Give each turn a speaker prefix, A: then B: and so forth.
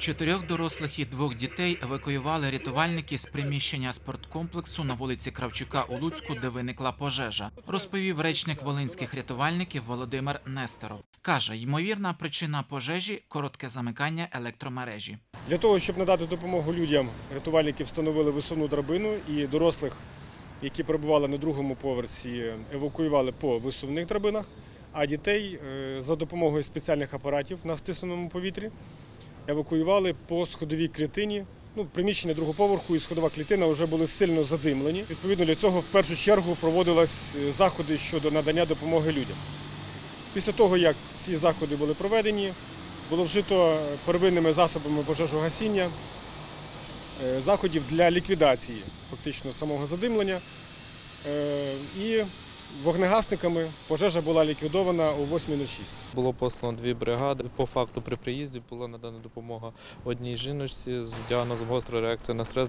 A: Чотирьох дорослих і двох дітей евакуювали рятувальники з приміщення спорткомплексу на вулиці Кравчука у Луцьку, де виникла пожежа, розповів речник волинських рятувальників Володимир Нестеров. Каже, ймовірна причина пожежі коротке замикання електромережі.
B: Для того, щоб надати допомогу людям, рятувальники встановили висувну драбину і дорослих, які перебували на другому поверсі, евакуювали по висувних драбинах, а дітей е, за допомогою спеціальних апаратів на стисненому повітрі евакуювали по сходовій клітині. Ну, приміщення другого поверху і сходова клітина вже були сильно задимлені. Відповідно для цього в першу чергу проводились е, заходи щодо надання допомоги людям. Після того, як ці заходи були проведені, було вжито первинними засобами пожежогасіння е, заходів для ліквідації фактично самого задимлення. Е, І вогнегасниками пожежа була ліквідована о 8.06.
C: Було послано дві бригади. По факту при приїзді була надана допомога одній жіночці з діагнозом гостра реакція на стрес.